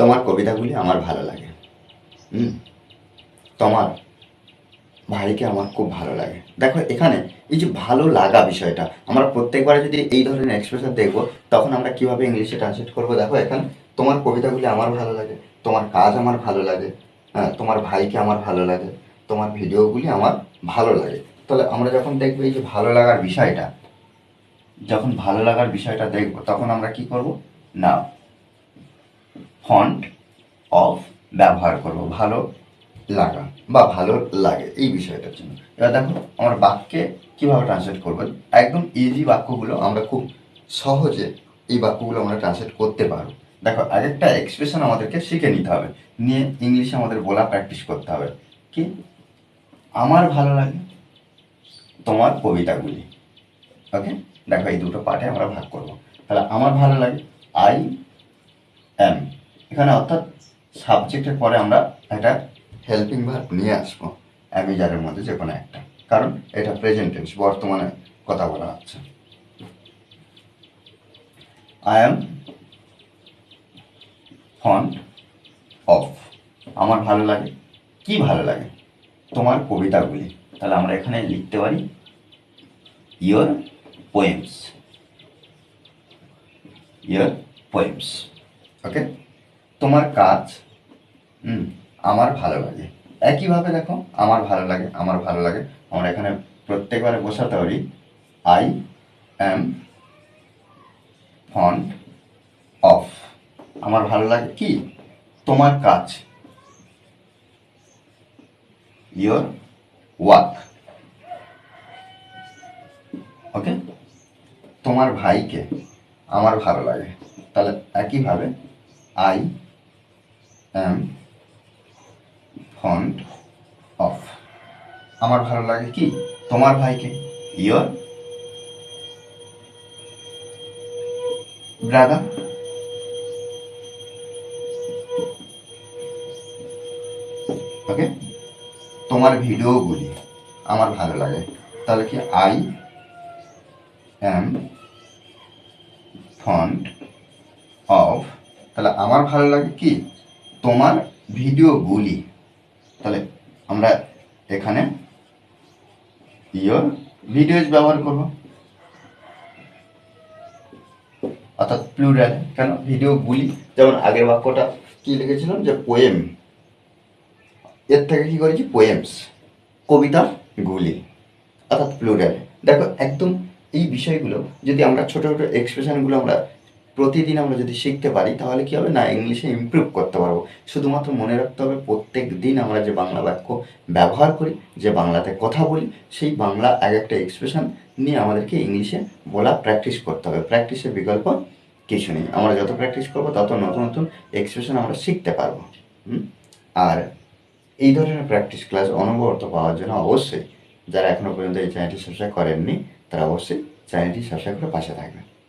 তোমার কবিতাগুলি আমার ভালো লাগে। হুম? তোমার ভাইকে আমার খুব ভালো লাগে। দেখো, এখানে এই যে ভালো লাগা বিষয়টা, আমরা প্রত্যেকবারে যদি এই ধরনের এক্সপ্রেশন দেখব, তখন আমরা কীভাবে ইংলিশে ট্রান্সলেট করব? দেখো, এখানে তোমার কবিতাগুলি আমার ভালো লাগে, তোমার কাজ আমার ভালো লাগে হ্যাঁ তোমার ভাইকে আমার ভালো লাগে, তোমার ভিডিওগুলি আমার ভালো লাগে। তাহলে আমরা যখন দেখব এই যে ভালো লাগার বিষয়টা, যখন ভালো লাগার বিষয়টা দেখব, তখন আমরা কি করব? না ফন্ট অফ ব্যবহার করব, ভালো লাগা বা ভালো লাগে এই বিষয়টার জন্য। এবার দেখো, আমার বাক্যে কীভাবে ট্রান্সলেট করব? একদম ইজি বাক্যগুলো আমরা খুব সহজে এই বাক্যগুলো আমরা ট্রান্সলেট করতে পারব। দেখো আরেকটা এক্সপ্রেশন আমাদেরকে শিখে নিতে হবে। নিয়ে ইংলিশে আমাদের বলা প্র্যাকটিস করতে হবে। কি? আমার ভালো লাগে তোমার কবিতাগুলি। ওকে দেখো, এই দুটো পার্টে আমরা ভাগ করব। তাহলে আমার ভালো লাগে আই এখানে অর্থাৎ সাবজেক্টের পরে আমরা একটা হেল্পিং ভার্ব নিয়ে আসব অ্যামিজারের মধ্যে যে কোনো একটা। কারণ এটা প্রেজেন্ট টেন্স বর্তমানে কথা বলা হচ্ছে। আই এম ফন্ড অফ আমার ভালো লাগে? কি ভালো লাগে? তোমার কবিতাগুলি। তাহলে আমরা এখানে লিখতে পারি your poems your poems okay তোমার কাজ আমার ভালো লাগে। একইভাবে দেখো, আমার ভালো লাগে, আমার ভালো লাগে। আমরা এখানে প্রত্যেকবারে বসাতে পারি আই অ্যাম ফন্ড অফ আমার ভালো লাগে কি? তোমার কাজ। ইয়োর ওয়াক ওকে তোমার ভাইকে আমার ভালো লাগে। তাহলে একইভাবে আই অ্যাম ফন্ড অফ আমার ভালো লাগে কি? তোমার ভাইকে? ইয়োর ব্রাদার ওকে তোমার ভিডিওগুলি আমার ভালো লাগে। তাহলে কি আই অ্যাম ফন্ড অফ তাহলে আমার ভালো লাগে কি? তোমার ভিডিওগুলি তাহলে আমরা এখানে ইয়োর ভিডিওজ ব্যবহার করব। অর্থাৎ প্লুরাল কেন? ভিডিওগুলি যেমন আগের বাক্যটা কি লিখেছিলাম? যে পোয়েম এর থেকে কি করেছি? পোয়েমস কবিতা গুলি। অর্থাৎ প্লুরাল দেখো, একদম এই বিষয়গুলো যদি আমরা ছোটো ছোটো এক্সপ্রেশনগুলো আমরা প্রতিদিন আমরা যদি শিখতে পারি, তাহলে কি হবে? না ইংলিশে ইমপ্রুভ করতে পারব। শুধুমাত্র মনে রাখতে হবে, প্রত্যেক দিন আমরা যে বাংলা বাক্য ব্যবহার করি, যে বাংলাতে কথা বলি, সেই বাংলা এক একটা এক্সপ্রেশন নিয়ে আমাদেরকে ইংলিশে বলা প্র্যাকটিস করতে হবে। প্র্যাকটিসের বিকল্প কিছু নেই। আমরা যত প্র্যাকটিস করব, তত নতুন নতুন এক্সপ্রেশন আমরা শিখতে পারব। আর এই ধরনের প্র্যাকটিস ক্লাস অনবরত পাওয়ার জন্য অবশ্যই, যারা এখনও পর্যন্ত এই চ্যানেলটি সাবস্ক্রাইব করেননি, তারা অবশ্যই চ্যানেলটি সাবস্ক্রাইব করে পাশে থাকবেন।